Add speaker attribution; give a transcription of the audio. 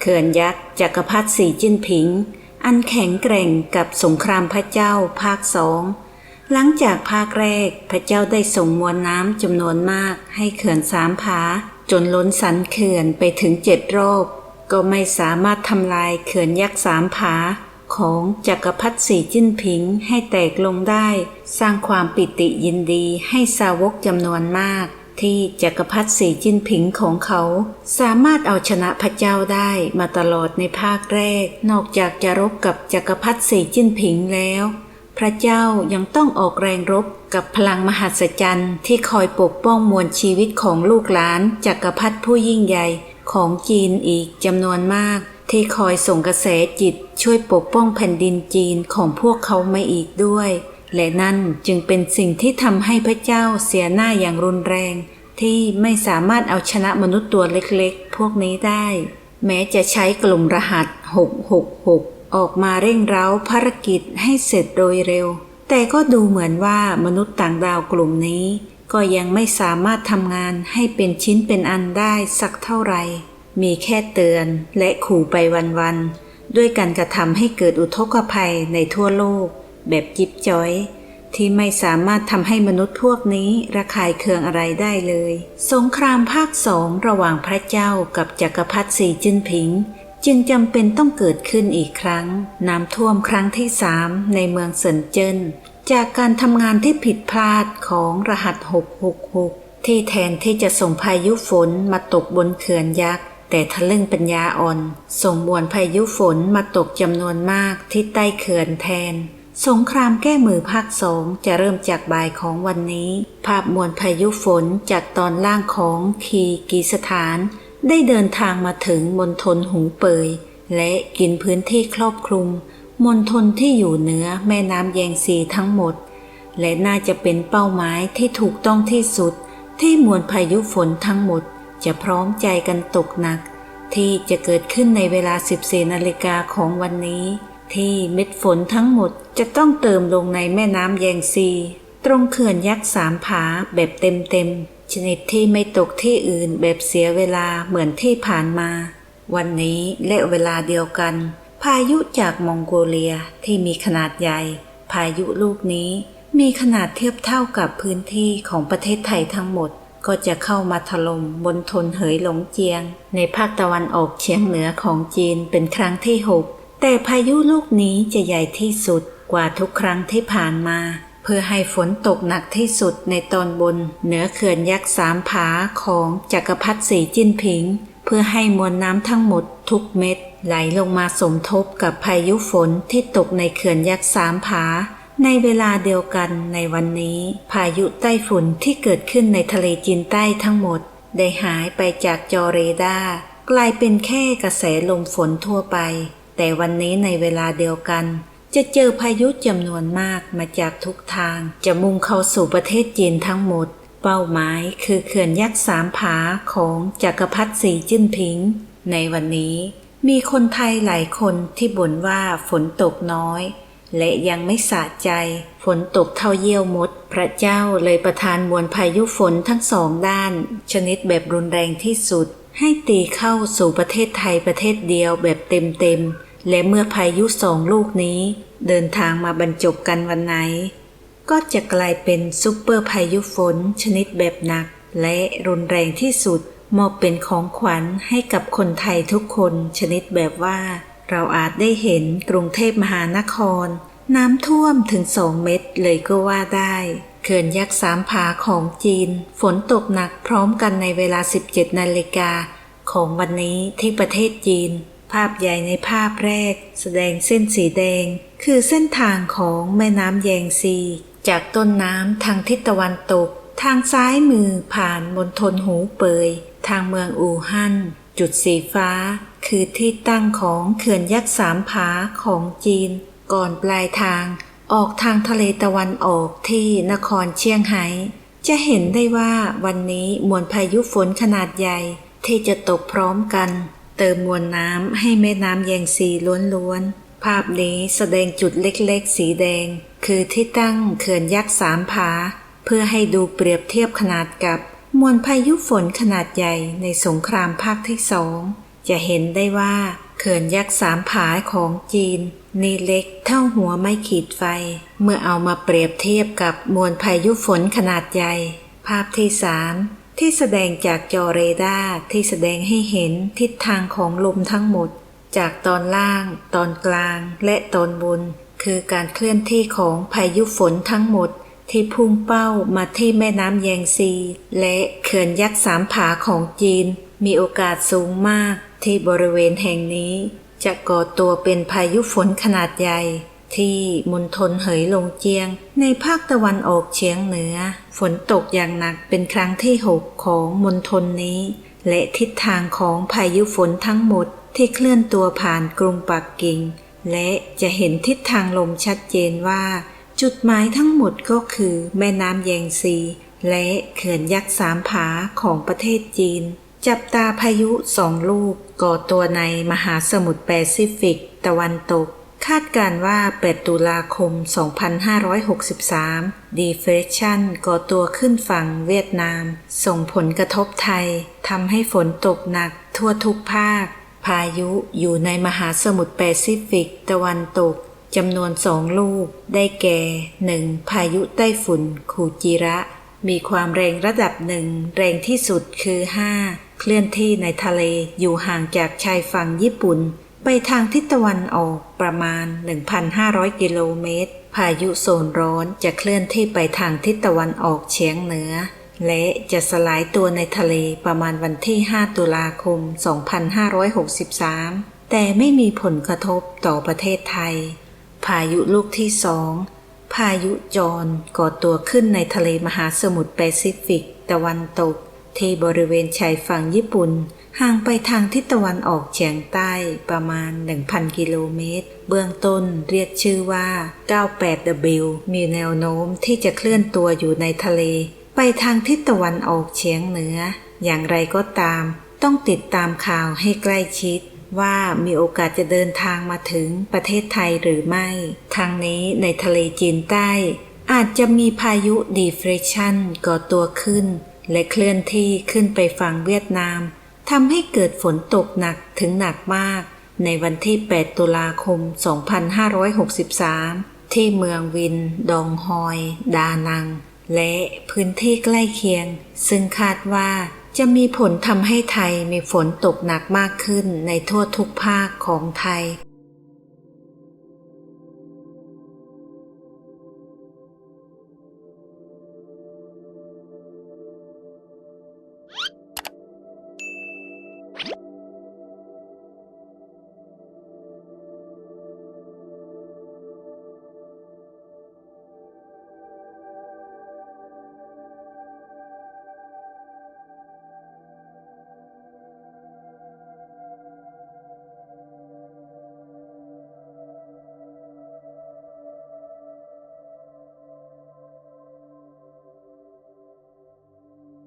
Speaker 1: เขื่อนยักษ์จักรพรรดิสีจิ้นผิง อันแข็งแกร่งกับสงครามพระเจ้าภาคสอง หลังจากภาคแรกพระเจ้าได้ส่งมวลน้ำจำนวนมากให้เขื่อนสามผา จนล้นสันเขื่อนไปถึงเจ็ดรอบก็ไม่สามารถทำลายเขื่อนยักษ์สามผาของจักรพรรดิสีจิ้นผิงให้แตกลงได้ สร้างความปิติยินดีให้สาวกจำนวนมาก ที่จักรพรรดิสีจิ้นผิงของเขาสามารถเอาชนะพระเจ้าได้มาตลอดในภาคแรก นอกจากจะรบกับจักรพรรดิสีจิ้นผิงแล้ว พระเจ้ายังต้องออกแรงรบกับพลังมหัศจรรย์ที่คอยปกป้องมวลชีวิตของลูกหลานจักรพรรดิผู้ยิ่งใหญ่ของจีนอีกจำนวนมาก ที่คอยส่งกระแสจิตช่วยปกป้องแผ่นดินจีนของพวกเขามาอีกด้วย และนั่นจึงเป็นสิ่งที่ทำให้พระเจ้าเสียหน้าอย่างรุนแรง ที่ไม่สามารถเอาชนะมนุษย์ตัวเล็กๆ พวกนี้ได้ แม้จะใช้กลุ่มรหัส 666 ออกมาเร่งเร้าภารกิจให้เสร็จโดยเร็ว แต่ก็ดูเหมือนว่ามนุษย์ต่างดาวกลุ่มนี้ ก็ยังไม่สามารถทำงานให้เป็นชิ้นเป็นอันได้สักเท่าไหร่ มีแค่เตือนและขู่ไปวันๆด้วยการกระทำให้เกิดอุทกภัยในทั่วโลก แบบจิบจ้อย ที่ไม่สามารถทำให้มนุษย์พวกนี้ระคายเคืองอะไรได้เลย สงครามภาคสองระหว่างพระเจ้ากับจักรพรรดิสีจิ้นผิง จึงจำเป็นต้องเกิดขึ้นอีกครั้ง น้ำท่วมครั้งที่สามในเมืองเซินเจิ้นจากการทำงานที่ผิดพลาดของรหัส 666 ที่แทนที่จะส่งพายุฝนมาตกบนเขื่อนยักษ์ แต่ทะลึ่งปัญญาอ่อน ส่งมวลพายุฝนมาตกจำนวนมากที่ใต้เขื่อนแทน สงครามแก้มือภาคสองจะเริ่มจากบ่ายของวันนี้ ภาพมวลพายุฝนจากตอนล่างของคีกีสถาน ได้เดินทางมาถึงมณฑลหูเปย และกินพื้นที่ครอบคลุมมณฑลที่อยู่เหนือแม่น้ำแยงซีทั้งหมด และน่าจะเป็นเป้าหมายที่ถูกต้องที่สุด ที่มวลพายุฝนทั้งหมด จะพร้อมใจกันตกหนัก ที่จะเกิดขึ้นในเวลา 14นาฬิกาของวันนี้ ที่เม็ดฝนทั้งหมดจะต้องเติมลงในแม่น้ำแยงซี ตรงเขื่อนยักษ์สามผาแบบเต็มๆชนิดที่ไม่ตกที่อื่นแบบเสียเวลาเหมือนที่ผ่านมา วันนี้และเวลาเดียวกัน พายุจากมองโกเลียที่มีขนาดใหญ่ พายุลูกนี้มีขนาดเทียบเท่ากับพื้นที่ของประเทศไทยทั้งหมด ก็จะเข้ามาถล่มบนทนเหยหลงเจียง ในภาคตะวันออกเฉียงเหนือของจีนเป็นครั้งที่หก แต่พายุลูกนี้จะใหญ่ที่สุดกว่าทุกครั้งที่ผ่านมา เพื่อให้ฝนตกหนักที่สุดในตอนบน เหนือเขื่อนยักษ์สามผาของจักรพรรดิสีจิ้นผิง เพื่อให้มวลน้ำทั้งหมดทุกเม็ดไหลลงมาสมทบกับพายุฝนที่ตกในเขื่อนยักษ์สามผา ในเวลาเดียวกันในวันนี้ พายุใต้ฝุ่นที่เกิดขึ้นในทะเลจีนใต้ทั้งหมด ได้หายไปจากจอเรดาร์กลายเป็นแค่กระแสลมฝนทั่วไป แต่วันนี้ในเวลาเดียวกัน จะเจอพายุจำนวนมากมาจากทุกทาง จะมุ่งเข้าสู่ประเทศจีนทั้งหมด เป้าหมายคือเขื่อนยักษ์สามผาของจักรพรรดิสีจิ้นผิง ในวันนี้มีคนไทยหลายคนที่บ่นว่าฝนตกน้อย และยังไม่สะใจ ฝนตกเท่าเยี่ยวมด พระเจ้าเลยประทานมวลพายุฝนทั้งสองด้าน ชนิดแบบรุนแรงที่สุด ให้ตีเข้าสู่ประเทศไทยประเทศเดียวแบบเต็มๆ และเมื่อพายุสองลูกนี้เดินทางมาบรรจบกันวันไหน ก็จะกลายเป็นซุปเปอร์พายุฝนชนิดแบบหนัก และรุนแรงที่สุดมอบเป็นของขวัญให้กับคนไทยทุกคนชนิดแบบว่า เราอาจได้เห็นกรุงเทพมหานคร น้ำท่วมถึงสองเมตรเลยก็ว่าได้เขื่อนยักษ์สามผาของจีน ฝนตกหนักพร้อมกันในเวลา 17 นาฬิกาของวันนี้ที่ประเทศจีน ภาพใหญ่ในภาพแรก แสดงเส้นสีแดง คือเส้นทางของแม่น้ำแยงซี จากต้นน้ำทางทิศตะวันตก ทางซ้ายมือผ่านมณฑลหูเปย ทางเมืองอู่ฮั่น จุดสีฟ้า คือที่ตั้งของเขื่อนยักษ์สามผาของจีน ก่อนปลายทาง ออกทางทะเลตะวันออกที่นครเชียงไฮ้จะเห็นได้ว่าวันนี้มวลพายุฝนขนาดใหญ่ที่จะตกพร้อมกัน เติมมวลน้ำให้แม่น้ำแยงซีล้วนๆ ภาพนี้แสดงจุดเล็กๆ สีแดง คือที่ตั้งเขื่อนยักษ์สามผา เพื่อให้ดูเปรียบเทียบขนาดกับมวลพายุฝนขนาดใหญ่ในสงครามภาคที่สอง จะเห็นได้ว่าเขื่อนยักษ์สามผาของจีน นี่เล็กเท่าหัวไม่ขีดไฟ เมื่อเอามาเปรียบเทียบกับมวลพายุฝนขนาดใหญ่ ภาพที่สาม ที่แสดงจากจอเรดาร์ที่แสดงให้เห็นทิศทางของลมทั้งหมด จากตอนล่าง ตอนกลาง และตอนบน คือการเคลื่อนที่ของพายุฝนทั้งหมด ที่พุ่งเป้ามาที่แม่น้ำแยงซี และเขื่อนยักษ์สามผาของจีน มีโอกาสสูงมากที่บริเวณแห่งนี้ จะก่อตัวเป็นพายุฝนขนาดใหญ่ ที่มณฑลเหยลงเจียง ในภาคตะวันออกเฉียงเหนือ ฝนตกอย่างหนักเป็นครั้งที่6ของมณฑลนี้ และทิศทางของพายุฝนทั้งหมดที่เคลื่อนตัวผ่านกรุงปักกิ่ง และจะเห็นทิศทางลมชัดเจนว่า จุดหมายทั้งหมดก็คือแม่น้ำแยงซี และเขื่อนยักษ์สามผาของประเทศจีน จับตาพายุสองลูกก่อตัวในมหาสมุทรแปซิฟิก ตะวันตก คาดการว่า 8 ตุลาคม 2563 Depression ก่อตัวขึ้นฝั่งเวียดนาม ส่งผลกระทบไทย ทำให้ฝนตกหนักทั่วทุกภาค พายุอยู่ในมหาสมุทรแปซิฟิกตะวันตกจำนวนสองลูก ได้แก่ 1. พายุไต้ฝุ่น คูจิระ มีความแรงระดับหนึ่ง แรงที่สุดคือ 5 เคลื่อนที่ในทะเลอยู่ห่างจากชายฝั่งญี่ปุ่น ไปทางทิศตะวันออกประมาณ 1,500 กิโลเมตร พายุโซนร้อนจะเคลื่อนที่ไปทางทิศตะวันออกเฉียงเหนือ และจะสลายตัวในทะเลประมาณวันที่ 5 ตุลาคม 2563 แต่ไม่มีผลกระทบต่อประเทศไทย พายุลูกที่สองพายุจรก่อตัวขึ้นในทะเลมหาสมุทรแปซิฟิก ตะวันตก ที่บริเวณชายฝั่งญี่ปุ่น ห่างไปทางทิศตะวันออกเฉียงใต้ประมาณ 1,000 กิโลเมตร เบื้องต้นเรียกชื่อว่า 98W มีแนวโน้มที่จะเคลื่อนตัวอยู่ในทะเล ไปทางทิศตะวันออกเฉียงเหนือ อย่างไรก็ตาม ต้องติดตามข่าวให้ใกล้ชิดว่ามีโอกาสจะเดินทางมาถึงประเทศไทยหรือไม่ ทางนี้ในทะเลจีนใต้ อาจจะมีพายุ Depression ก่อตัวขึ้น และเคลื่อนที่ขึ้นไปฝั่งเวียดนาม ทำให้เกิดฝนตกหนักถึงหนักมาก ในวันที่ 8 ตุลาคม 2563 ที่เมืองวิน ดองฮอย ดานัง และพื้นที่ใกล้เคียง ซึ่งคาดว่าจะมีผลทำให้ไทยมีฝนตกหนักมากขึ้นในทั่วทุกภาคของไทย